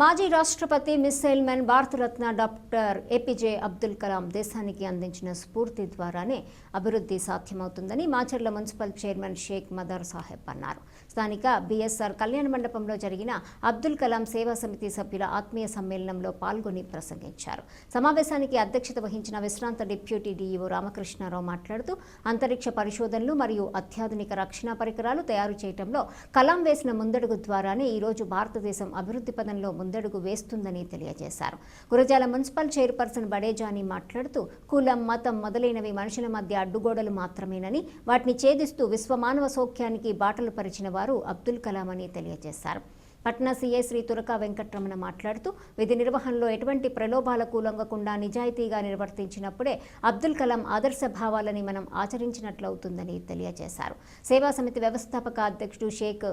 మాజీ రాష్ట్రపతి missile man Bharat Ratna doctor APJ Abdul Kalam దేశానికి అందించిన స్ఫూర్తి ద్వారానే అభివృద్ధి సాధ్యమవుతుందని మాచర్ల మున్సిపల్ చైర్మన్ షేక్ మదర్ సాహెబ్ అన్నారు. స్థానిక బీఎస్ఆర్ కళ్యాణ మండపంలో జరిగిన అబ్దుల్ కలాం సేవా సమితి సభ్యుల ఆత్మీయ సమ్మేళనంలో పాల్గొని ప్రసంగించారు. సమావేశానికి అధ్యక్షత వహించిన విశ్రాంత డిప్యూటీ డీఈఓ రామకృష్ణారావు మాట్లాడుతూ అంతరిక్ష పరిశోధనలు మరియు అత్యాధునిక రక్షణ పరికరాలు తయారు చేయడంలో కలాం వేసిన ముందడుగు ద్వారానే ఈరోజు భారతదేశం అభివృద్ధి పదంలో ముందు ముందడుగు వేస్తుందని తెలియజేశారు. గురజాల మున్సిపల్ చైర్పర్సన్ బడేజాని మాట్లాడుతూ కులం మతం మొదలైనవి మనుషుల మధ్య అడ్డుగోడలు మాత్రమేనని వాటిని ఛేదిస్తూ విశ్వమానవ సౌఖ్యానికి బాటలు పరిచిన వారు అబ్దుల్ కలాం అని తెలియజేశారు. పట్నా సీఏ శ్రీ తురకా వెంకట్రమణ మాట్లాడుతూ విధి నిర్వహణలో ఎటువంటి ప్రలోభాలకు లొంగకుండా నిజాయితీగా నిర్వర్తించినప్పుడే అబ్దుల్ కలాం ఆదర్శ భావాలని మనం ఆచరించినట్లవుతుందని తెలియజేశారు. సేవా సమితి వ్యవస్థాపక అధ్యక్షుడు షేక్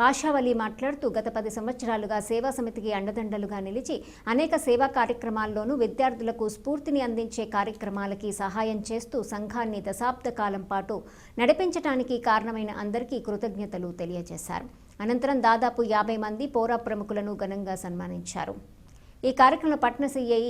పాషావలి మాట్లాడుతూ గత పది సంవత్సరాలుగా సేవా సమితికి అండదండలుగా నిలిచి అనేక సేవా కార్యక్రమాల్లోనూ విద్యార్థులకు స్ఫూర్తిని అందించే కార్యక్రమాలకి సహాయం చేస్తూ సంఘాన్ని దశాబ్ద కాలం పాటు నడిపించడానికి కారణమైన అందరికీ కృతజ్ఞతలు తెలియజేశారు. అనంతరం దాదాపు యాభై మంది పోరా ప్రముఖులను ఘనంగా సన్మానించారు. ఈ కార్యక్రమంలో పట్న సిఐ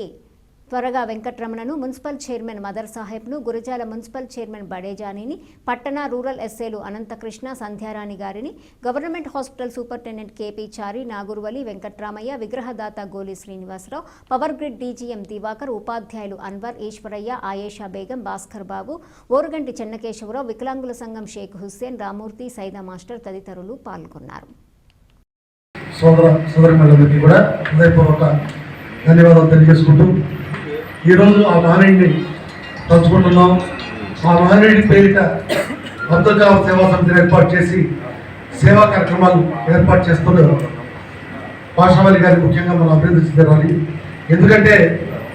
త్వరగా వెంకట్రమణను మున్సిపల్ చైర్మన్ మదర్ సాహెబ్ను గురజాల మున్సిపల్ చైర్మన్ బడేజానిని పట్టణ రూరల్ ఎస్ఏలు అనంతకృష్ణ సంధ్యారాణి గారిని government hospital superintendent KP Chari Naguruvali Venkatramaiah విగ్రహదాత Goli Srinivasarao power grid DGM Divakar ఉపాధ్యాయులు అన్వర్ ఈశ్వరయ్య ఆయేషా బేగం భాస్కర్ బాబు ఓరుగంటి చెన్నకేశవరావు వికలాంగుల సంఘం షేక్ హుస్సేన్ రామూర్తి సైదా మాస్టర్ తదితరులు పాల్గొన్నారు. సోదర సోదరిమణులందరికీ కూడా హృదయపూర్వక ధన్యవాదాలు తెలియజేసుకుంటూ ఈరోజు ఆ మహనీయుడిని తలుచుకుంటున్నాం ఆ మహనీయుడి పేరిట అబ్దుల్ సేవా సమితిని ఏర్పాటు చేసి సేవా కార్యక్రమాలు ఏర్పాటు చేస్తున్నారు. పాషావలి గారి ముఖ్యంగా మనం అభివృద్ధి తీరాలి ఎందుకంటే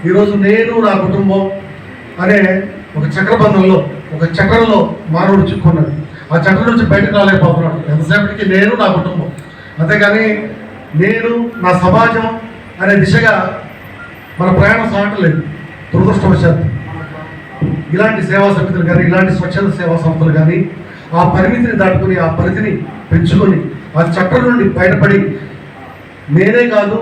ఈరోజు నేను నా కుటుంబం అనే ఒక చక్రబంధంలో ఒక చక్రంలో మానవుడు చిక్కున్నాడు ఆ చక్రం నుంచి బయటకు రాలేకపోతున్నాడు. ఎంతసేపటికి నేను నా కుటుంబం. అంతేగాని నేను నా సమాజం అనే దిశగా మన ప్రయాణం సాగట్లేదు దురదృష్టవశాత్తు ఇలాంటి సేవా సమితులు కానీ ఇలాంటి స్వచ్ఛంద సేవా సంస్థలు కానీ ఆ పరిమితిని దాటుకుని ఆ పరిధిని పెంచుకొని ఆ చట్టం నుండి బయటపడి నేనే కాదు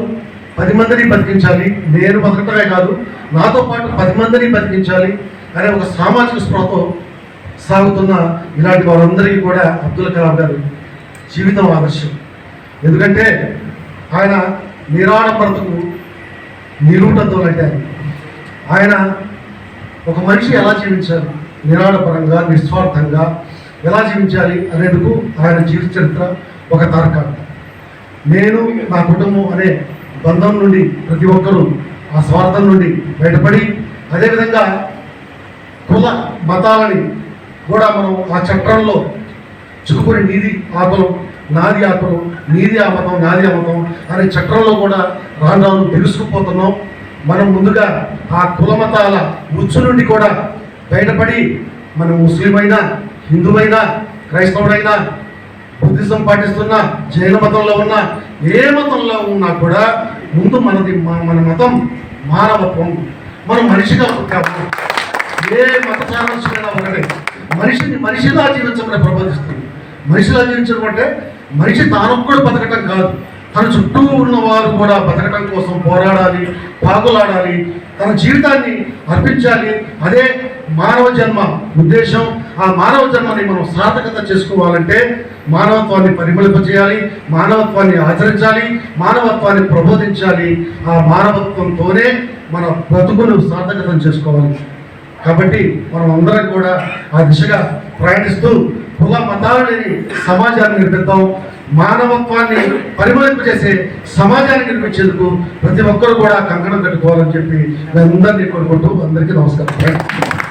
పది మందిని బతికించాలి నేను బతకటమే కాదు నాతో పాటు పది మందిని బతికించాలి అనే ఒక సామాజిక స్పృహతో సాగుతున్న ఇలాంటి వారందరికీ కూడా అబ్దుల్ కలాం గారు జీవితం ఆదర్శం. ఎందుకంటే ఆయన నిరాడంబరతకు నిరూటంతో అంటే ఆయన ఒక మనిషి ఎలా జీవించాలి నిరాళపరంగా నిస్వార్థంగా ఎలా జీవించాలి అనేందుకు ఆయన జీవిత చరిత్ర ఒక తారక. నేను నా కుటుంబం అనే బంధం నుండి ప్రతి ఒక్కరూ ఆ స్వార్థం నుండి బయటపడి అదేవిధంగా కుల మతాలని కూడా మనం ఆ చక్రంలో చిక్కుకుని నీది ఆకులం నాది ఆకులం నీది ఆ మతం నాది ఆ మతం అనే చక్రంలో కూడా రాను రాను తెలుసుకుపోతున్నాం. మనం ముందుగా ఆ కుల మతాల ఉచ్చు నుండి కూడా బయటపడి మనం ముస్లిం అయినా హిందువైనా క్రైస్తవుడైనా బుద్ధిజం పాటిస్తున్నా జైన మతంలో ఉన్న ఏ మతంలో ఉన్నా కూడా ముందు మనది మన- మతం మానవత్వం. మనం మనిషిగా పుట్టాము. ఏ మత సారాంశమైనా ఒకటే మనిషిని మనిషిలా జీవించమని ప్రబోధిస్తుంది. మనిషిలా జీవించడం అంటే మనిషి తానొక్కడు బతకటం కాదు. తన చుట్టూ ఉన్న వారు కూడా బతకడం కోసం పోరాడాలి పాగులాడాలి తన జీవితాన్ని అర్పించాలి. అదే మానవ జన్మ ఉద్దేశం. ఆ మానవ జన్మని మనం సార్థకత చేసుకోవాలంటే మానవత్వాన్ని పరిమళింపజేయాలి మానవత్వాన్ని ఆచరించాలి మానవత్వాన్ని ప్రబోధించాలి. ఆ మానవత్వంతోనే మన బ్రతుకును సార్థకతం చేసుకోవాలి. కాబట్టి మనం అందరం కూడా ఆ దిశగా ప్రయాణిస్తూ కుల మతాలని సమాజాన్ని నిర్మిద్దాం మానవత్వాన్ని పరిమళింపజేసే సమాజాన్ని నిర్మించేందుకు ప్రతి ఒక్కరు కూడా కంకణం కట్టుకోవాలని చెప్పి అందరినీ కోరుకుంటూ అందరికీ నమస్కారం.